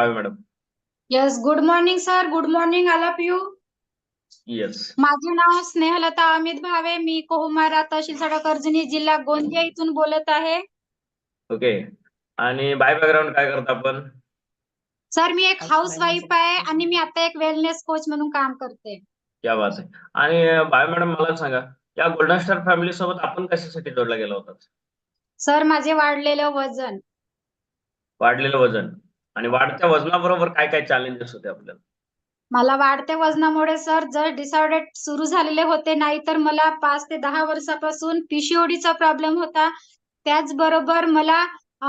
Bhave madam. Yes good morning sir good morning all of you yes माझे नाव स्नेहलता अमित भावे. मी कोहुमारा तहसील सडा कर्जनी जिल्हा गोंदिया इथून बोलत आहे. ओके आणि बाय बॅकग्राऊंड काय करता आपण? सर मी एक हाऊस वाईफ आहे आणि मी आता एक वेलनेस कोच म्हणून काम करते. या बात आहे. आणि भावे मॅडम मला सांगा या गोल्डन स्टार फॅमिली सोबत आपण कशासाठी जोडला गेला होता? सर माझे वाढलेलं वजन. वाढलेलं वजन. आणि वाढत्या वजनाबरोबर काय काय चॅलेंजेस होते आपल्याला? मला वाढत्या वजनामुळे सर जर डिसऑर्डर सुरू झालेले होते नाही तर मला पाच ते दहा वर्षापासून पीसीओडीचा प्रॉब्लेम होता. त्याचबरोबर मला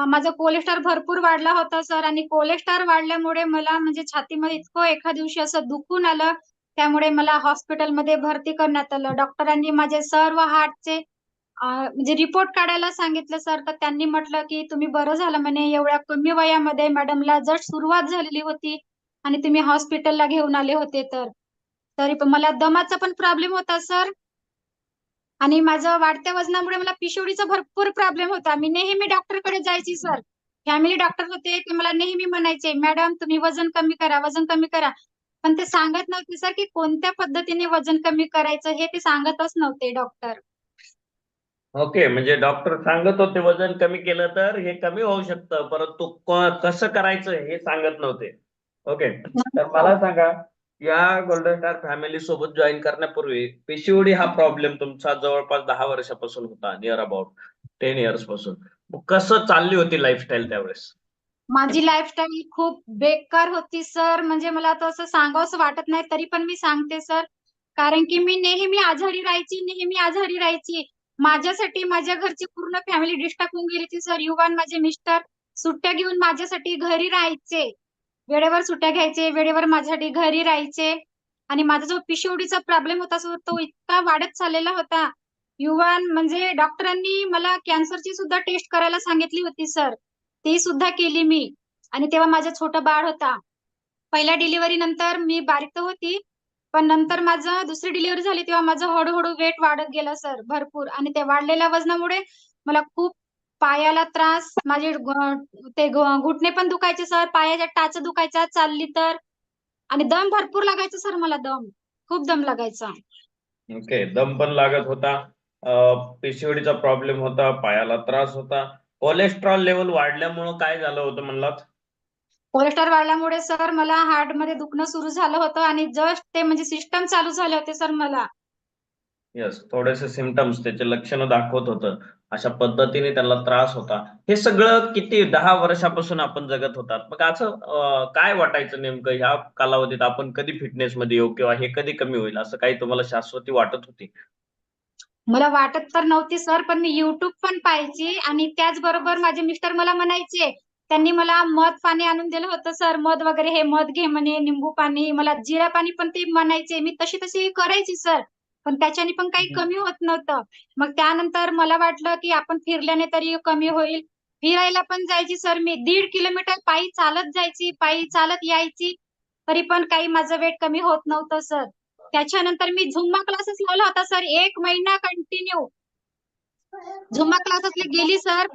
माझा कोलेस्ट्रॉल भरपूर वाढला होता सर आणि कोलेस्ट्रॉल वाढल्यामुळे मला म्हणजे छातीमध्ये इतकं एका दिवशी असं दुखून आलं. त्यामुळे मला हॉस्पिटलमध्ये भरती करण्यात आलं. डॉक्टरांनी माझे सर्व हार्टचे म्हणजे रिपोर्ट काढायला सांगितलं सर तर त्यांनी म्हटलं की तुम्ही बरं झालं म्हणे एवढ्या कमी वयामध्ये मॅडमला जस्ट सुरुवात झालेली होती आणि तुम्ही हॉस्पिटलला घेऊन आले होते तर तरी पण मला दमाचा पण प्रॉब्लेम होता सर आणि माझं वाढत्या वजनामुळे मला पिशोडीचा भरपूर प्रॉब्लेम होता. मी नेहमी डॉक्टरकडे जायची सर फॅमिली डॉक्टर होते ते मला नेहमी म्हणायचे मॅडम तुम्ही वजन कमी करा वजन कमी करा. पण ते सांगत नव्हते सर की कोणत्या पद्धतीने वजन कमी करायचं हे ते सांगतच नव्हते डॉक्टर ओके म्हणजे डॉक्टर सांगत होते वजन कमी केलं तर हे कमी होऊ शकतं परंतु कसं करायचं हे सांगत नव्हते. ओके तर मला सांगा या गोल्डन स्टार फॅमिली सोबत जॉईन करण्यापूर्वी पीसीओडी हा प्रॉब्लेम तुमचा जवळपास दहा वर्षापासून होता नियर अबाउट टेन इयर्सपासून. कसं चालली होती लाईफस्टाईल त्यावेळेस? माझी लाईफस्टाईल खूप बेकार होती सर म्हणजे मला तो असं सांगावंसं वाटत नाही तरी पण मी सांगते सर कारण की मी नेहमी आजारी राहायची नेहमी आजारी राहायची. माझ्यासाठी माझ्या घरची पूर्ण फॅमिली डिस्टर्ब होऊन गेली होती सर युवान माझे मिस्टर सुट्ट्या घेऊन माझ्यासाठी घरी राहायचे. वेळेवर सुट्ट्या घ्यायचे वेळेवर माझ्यासाठी घरी राहायचे. आणि माझा जो पिशवडीचा प्रॉब्लेम होता सर तो इतका वाढत चाललेला होता. युवान म्हणजे डॉक्टरांनी मला कॅन्सरची सुद्धा टेस्ट करायला सांगितली होती सर ती सुद्धा केली मी. आणि तेव्हा माझं छोटं बाळ होता. पहिल्या डिलिव्हरी नंतर मी बारीक होती पण नंतर माझं दुसरी डिलिव्हरी झाली तेव्हा माझं हळूहळू वेट वाढत गेलं सर भरपूर. आणि ते वाढलेल्या वजनामुळे मला खूप पायाला त्रास माझे ते घुटणे पण दुखायचे सर पायाच्या टाच दुखायचा चालली तर. आणि दम भरपूर लागायचा सर मला दम. खूप दम लागायचा. ओके. दम पण लागत होता. पीसीओडीचा प्रॉब्लेम होता पायाला त्रास होता. कोलेस्ट्रॉल लेवल वाढल्यामुळं काय झालं होतं म्हणलात? कोलेस्ट्रॉल वाढल्यामुळे सर मला हार्टमध्ये दुखणं सुरू झालं होतं आणि जस्ट ते म्हणजे सिस्टम चालू झाले होते सर मला. येस थोडेसे सिमटम्स त्याचे लक्षणं दाखवत होतं. अशा पद्धतीने त्यांना त्रास होता. हे सगळं किती दहा वर्षापासून आपण जगत होतात. मग असं काय वाटायचं नेमकं? ह्या कालावधीत आपण कधी फिटनेस मध्ये येऊ किंवा हे कधी कमी होईल? असं काही तुम्हाला शाश्वती वाटत होती? मला वाटत तर नव्हती सर पण मी युट्यूब पण पाहायची आणि त्याचबरोबर माझे मिस्टर मला म्हणायचे त्यांनी मला मध पाणी आणून दिलं होतं सर. मध वगैरे हे मध घे म्हणे निंबू पाणी मला जिरा पाणी पण ते म्हणायचे. मी तशी तशी करायची सर. पण त्याच्याने पण काही. कमी होत नव्हतं. मग त्यानंतर मला वाटलं की आपण फिरल्याने तरी कमी होईल. फिरायला पण जायची सर. मी दीड किलोमीटर पायी चालत जायची पायी चालत यायची. तरी पण काही माझं वेट कमी होत नव्हतं सर. त्याच्यानंतर मी झुम्मा क्लासेस लावला होता सर. एक महिना कंटिन्यू. झुम्मा क्लासेसला गेली सर.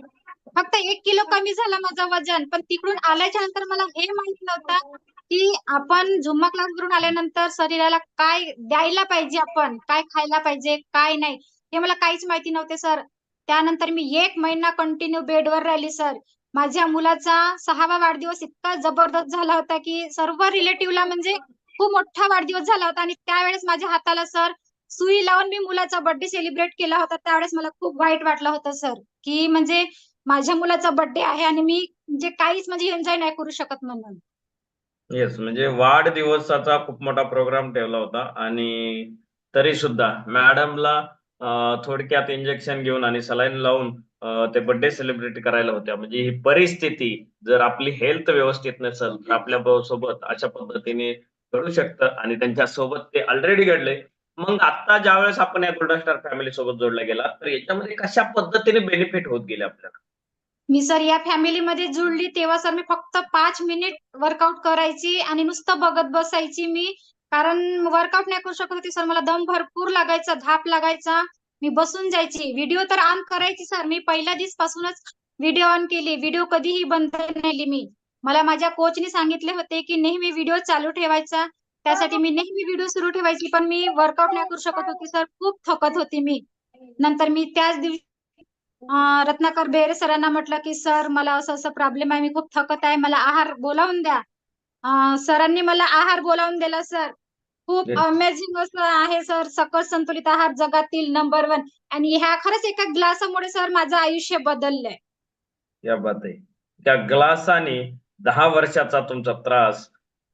फक्त एक किलो कमी झाला माझं वजन पण तिकडून आल्याच्यानंतर मला हे माहीत नव्हतं की आपण झुम्मा क्लास करून आल्यानंतर शरीराला काय द्यायला पाहिजे आपण काय खायला पाहिजे काय नाही हे मला काहीच माहिती नव्हते सर. त्यानंतर मी एक महिना कंटिन्यू बेडवर राहिली सर. माझ्या मुलाचा सहावा वाढदिवस इतका जबरदस्त झाला होता की सर्व रिलेटिव्हला म्हणजे खूप मोठा वाढदिवस झाला होता आणि त्यावेळेस माझ्या हाताला सर सुई लावून मी मुलाचा बर्थडे सेलिब्रेट केला होता. त्यावेळेस मला खूप वाईट वाटलं होतं सर की म्हणजे माझ्या मुलाचा बर्थडे आहे आणि मी म्हणजे काहीच म्हणजे एन्जॉय नाही करू शकत म्हणून. येस म्हणजे वाढदिवसाचा खूप मोठा प्रोग्राम ठेवला होता आणि तरी सुद्धा मॅडमला थोडक्यात इंजेक्शन घेऊन आणि सलाईन लावून ते बर्थडे सेलिब्रेट करायला होत्या. म्हणजे ही परिस्थिती जर आपली हेल्थ व्यवस्थित नसेल तर आपल्यासोबत अशा पद्धतीने घडू शकतं आणि त्यांच्यासोबत ते ऑलरेडी घडले. मग आता ज्यावेळेस आपण या गोल्डन स्टार फॅमिली सोबत जोडला गेला तर याच्यामध्ये कशा पद्धतीने बेनिफिट होत गेले आपल्याला? मी सर या फॅमिलीमध्ये जुळली तेव्हा सर मी फक्त पाच मिनिट वर्कआउट करायची आणि नुसतं बघत बसायची मी. कारण वर्कआउट नाही करू शकत होती सर मला दम भरपूर लागायचा धाप लागायचा. मी बसून जायची. व्हिडिओ तर ऑन करायची सर मी पहिल्या दिवस पासूनच व्हिडिओ ऑन केली. व्हिडिओ कधीही बंद नाही मी. मला माझ्या कोचने सांगितले होते की नेहमी व्हिडिओ चालू ठेवायचा. त्यासाठी मी नेहमी व्हिडिओ सुरू ठेवायची. पण मी वर्कआउट नाही करू शकत होती सर खूप थकत होती मी. नंतर मी त्याच दिवशी रत्नाकर बेरे सरांना म्हटलं की सर मला असं असं प्रॉब्लेम आहे. मी खूप थकत आहे. मला आहार बोलावून द्या. सरांनी मला आहार बोलावून दिला सर खूप. अमेझिंग असं आहे सर. सकट संतुलित आहार जगातील नंबर वन आणि ह्या खरंच एका ग्लासामुळे सर माझं आयुष्य बदललंय. या बात आहे त्या ग्लासाने दहा वर्षाचा तुमचा त्रास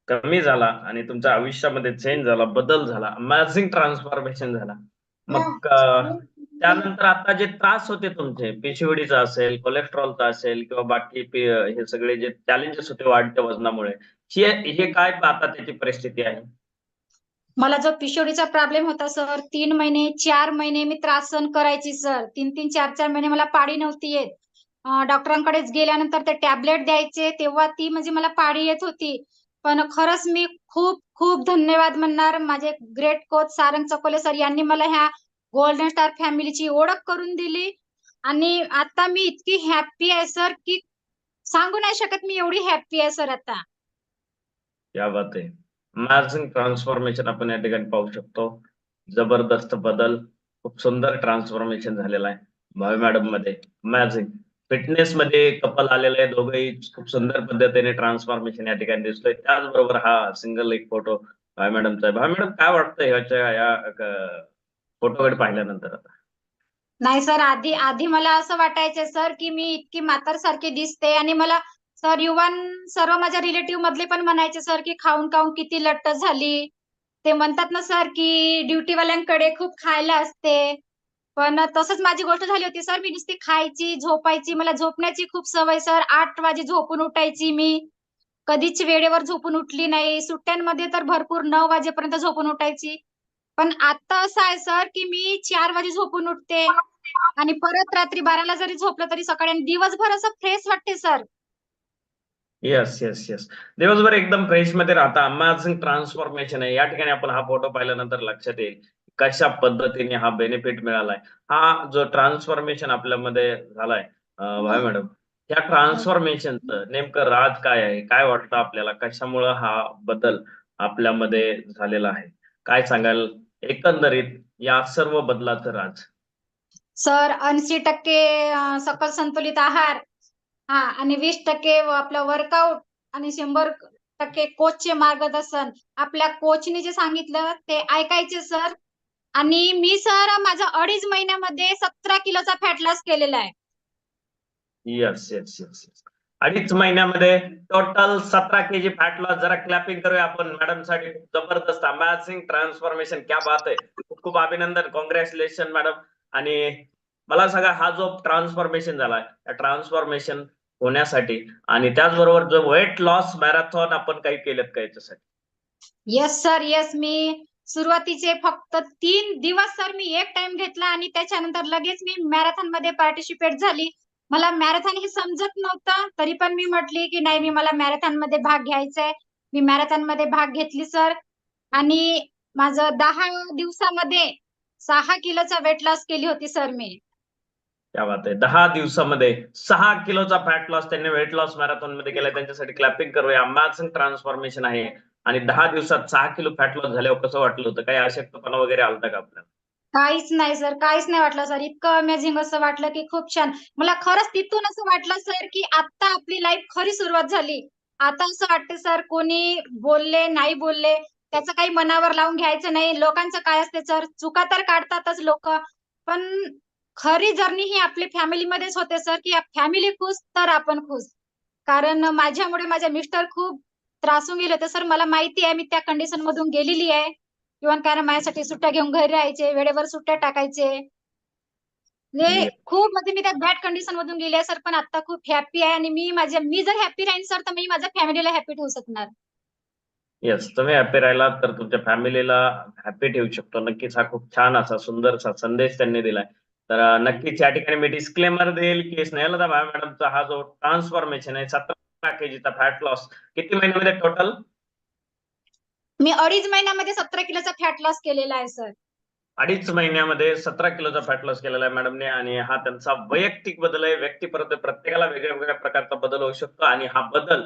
कमी झाला आणि तुमच्या आयुष्यामध्ये चेंज झाला बदल झाला. अमेझिंग ट्रान्सफॉर्मेशन झाला. मग त्यानंतर आता जे त्रास होते तुमचे पिशिवडीचा असेल कोलेस्ट्रॉलचा असेल किंवा बाकी हे सगळे जे चॅलेंजेस होते वाढत्या वजनामुळे हे काय आता त्याची परिस्थिती आहे? मला जो पिशोडीचा प्रॉब्लेम होता सर तीन महिने चार महिने मी त्रास सहन करायची सर तीन तीन चार चार महिने मला पाळी नव्हती येत. डॉक्टरांकडेच गेल्यानंतर ते टॅबलेट द्यायचे तेव्हा ती म्हणजे मला पाळी येत होती. पण खरंच मी खूप खूप धन्यवाद म्हणणार. माझे great coach Sarang Chakole sir यांनी मला ह्या गोल्डन स्टार फॅमिलीची ओळख करून दिली. आणि आता मी इतकी हॅप्पी आहे सर की सांगू नाही शकत मी एवढी हॅप्पी आहे सर आता. या बात आहे. अमेझिंग ट्रान्सफॉर्मेशन आपण या ठिकाणी पाहू शकतो. जबरदस्त बदल खूप सुंदर ट्रान्सफॉर्मेशन झालेलं आहे. भावी मॅडममध्ये. अमेझिंग फिटनेस मध्ये कपल आलेलं आहे दोघंही. खूप सुंदर पद्धतीने ट्रान्सफॉर्मेशन या ठिकाणी दिसतोय. त्याचबरोबर हा सिंगल एक फोटो भावी मॅडमचा आहे. भावी मॅडम काय वाटतं ह्याच्या या फोटोकडे पाहिल्यानंतर आता. नाही सर आधी आधी मला असं वाटायचं सर की मी इतकी म्हातारसारखी दिसते आणि मला सर युवान सर्व माझ्या रिलेटिव्ह मधले पण म्हणायचे सर की खाऊन खाऊन किती लट्ट झाली. ते म्हणतात ना सर की ड्युटीवाल्यांकडे खूप खायला असते. पण तसंच माझी गोष्ट झाली होती सर मी नुसती खायची झोपायची मला झोपण्याची खूप सवय सर. आठ वाजे झोपून उठायची मी. कधीच वेळेवर झोपून उठली नाही. सुट्ट्यांमध्ये तर भरपूर नऊ वाजेपर्यंत झोपून उठायची. पण आता असं आहे सर की मी चार वाजे झोपून उठते आणि परत रात्री बाराला जरी झोपलं तरी सकाळी आणि दिवसभर असं फ्रेश वाटते सर. येस येस येस दिवसभर एकदम फ्रेशमध्ये राहता. अमेझिंग ट्रान्सफॉर्मेशन आहे. या ठिकाणी आपण हा फोटो पाहिल्यानंतर लक्षात येईल कशा पद्धतीने हा बेनिफिट मिळालाय. हा जो ट्रान्सफॉर्मेशन आपल्यामध्ये झालाय भाई मॅडम या ट्रान्सफॉर्मेशनचं नेमकं राज काय आहे? काय वाटतं आपल्याला? कशामुळं हा बदल आपल्यामध्ये झालेला आहे? काय सांगाल? एकंदरीत या सर्व बदलाचं राज. सर ऐंशी टक्के सकल संतुलित आहार हा आणि वीस टक्के आपलं वर्कआउट आणि शंभर टक्के कोचचे मार्गदर्शन. आपल्या कोचने जे सांगितलं ते ऐकायचे सर. आणि मी सर माझा अडीच महिन्यामध्ये सतरा किलोचा फॅट लॉस केलेला आहे. येस येस येस येस अडीच महिन्यामध्ये टोटल सतरा के जी फॅट लॉस जरा क्लॅपिंग करूया आपण. मॅडमसाठी जबरदस्त अमॅझिंग ट्रान्सफॉर्मेशन क्या बात आहे खूप खूप अभिनंदन. कॉंग्रॅच्युलेशन मॅडम आणि मला सांगा हा जो ट्रान्सफॉर्मेशन झालाय त्या ट्रान्सफॉर्मेशन होण्यासाठी आणि त्याचबरोबर जो वेट लॉस मॅरेथॉन आपण काही केलं का याच्यासाठी? येस सर येस मी सुरुवातीचे फक्त तीन दिवस सर मी एक टाइम घेतला आणि त्याच्यानंतर लगेच मी मॅरेथॉनमध्ये पार्टिसिपेट झाली. मला मॅरेथॉन हे समजत नव्हतं. तरी पण मी म्हटली की नाही मी मला मॅरेथॉनमध्ये भाग घ्यायचा आहे मी मॅरेथॉनमध्ये भाग घेतली सर आणि माझं दहा दिवसामध्ये सहा किलोचा वेट लॉस केली होती सर मी. क्या बात आहे. दहा दिवसामध्ये सहा किलोचा फॅट लॉस त्यांनी वेट लॉस मॅरेथॉनमध्ये केलाय. त्यांच्यासाठी क्लॅपिंग करूया. अमॅझिंग ट्रान्सफॉर्मेशन आहे. आणि दहा दिवसात सहा किलो फॅट लॉस झाल्यावर कसं वाटलं होतं? काही अशक्तपणा वगैरे आलता का आपल्याला? काहीच नाही सर. काहीच नाही वाटलं सर. इतकं अमेझिंग असं वाटलं की खूप छान. मला खरंच तिथून असं वाटलं सर की आता आपली लाईफ खरी सुरुवात झाली. आता असं वाटतं सर कोणी बोलले नाही बोलले त्याचं काही मनावर लावून घ्यायचं नाही. लोकांचं काय असते सर? चुका तर काढतातच लोक. पण खरी जर्नी ही आपली फॅमिलीमध्येच होते सर की फॅमिली खुश तर आपण खुश. कारण माझ्यामुळे माझे मिस्टर खूप त्रासून गेले होते सर. मला माहिती आहे मी त्या कंडिशन मधून गेलेली आहे. किंवा कारण माझ्यासाठी सुट्ट्या घेऊन घरी राहायचे वेळेवर सुट्ट्या टाकायचे. खूप म्हणजे मी त्या बॅड कंडिशन मधून गेली आहे सर पण आता खूप हॅप्पी आहे आणि मी माझ्या मी जर हॅप्पी राहीन सर तर मी माझ्या फॅमिलीला हॅप्पी ठेवू शकणार. येस तुम्ही हॅपी राहिलात तर तुमच्या फॅमिलीला हॅपी ठेवू शकतो. नक्कीच हा खूप छान असा सुंदरसा संदेश त्यांनी दिलाय. तर नक्कीच या ठिकाणी मी डिस्क्लेमर देईल की स्नेहलता मॅडमचा हा जो ट्रान्सफॉर्मेशन आहे सतरा केजीचा फॅट लॉस किती महिन्यामध्ये टोटल मी अडीच महिन्यामध्ये सतरा किलोचा फॅट लॉस केलेला आहे सर अडीच महिन्यामध्ये सतरा किलोचा फॅट लॉस केलेला आहे मॅडमने आणि हा त्यांचा वैयक्तिक बदल आहे. व्यक्तीपर्यंत परत प्रत्येकाला वेगळ्या वेगळ्या प्रकारचा बदल होऊ शकतो आणि हा बदल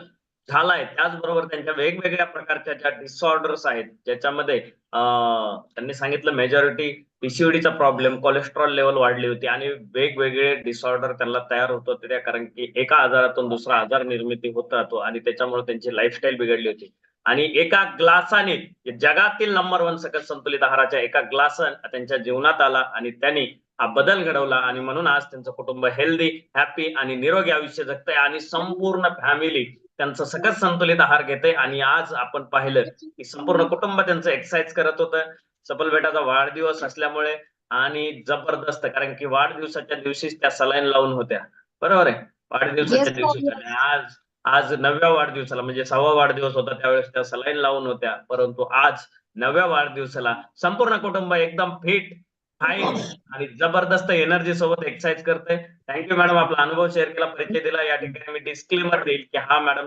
झालाय. त्याचबरोबर त्यांच्या वेगवेगळ्या प्रकारच्या ज्या डिसऑर्डर्स आहेत ज्याच्यामध्ये त्यांनी सांगितलं मेजॉरिटी पीसीओडीचा प्रॉब्लेम कोलेस्ट्रॉल लेवल वाढली होती आणि वेगवेगळे डिसऑर्डर त्यांना तयार होत होते कारण की एका आजारातून दुसरा आजार निर्मिती होत राहतो आणि त्याच्यामुळे त्यांची लाईफस्टाईल बिघडली होती. आणि एका ग्लासाने जगातील नंबर वन सकस संतुलित आहाराच्या एका ग्लासन त्यांच्या जीवनात आला आणि त्यांनी हा बदल घडवला आणि म्हणून आज त्यांचं कुटुंब हेल्दी हॅपी आणि निरोगी आयुष्य जगतंय आणि संपूर्ण फॅमिली त्यांचं सकस संतुलित आहार घेते आणि आज आपण पाहिलं की संपूर्ण कुटुंब त्यांचं एक्सरसाइज करत होतं. सफल बेटाचा वाढदिवस असल्यामुळे आणि जबरदस्त कारण की वाढदिवसाच्या दिवशीच त्या सलाईन लावून होत्या. बरोबर आहे? वाढदिवसाच्या दिवशी आज आज नवव्या वाढदिवसाला म्हणजे सहावा वाढदिवस होता त्यावेळेस त्या सलाईन लावून होत्या. परंतु आज नवव्या वाढदिवसाला संपूर्ण कुटुंब एकदम फिट फाईन आणि जबरदस्त एनर्जी सोबत एक्सरसाइज करते थँक्यू मॅडम आपला अनुभव शेअर केला परिचय दिला. या ठिकाणी मी डिस्क्लेमर देईल की हा मॅडम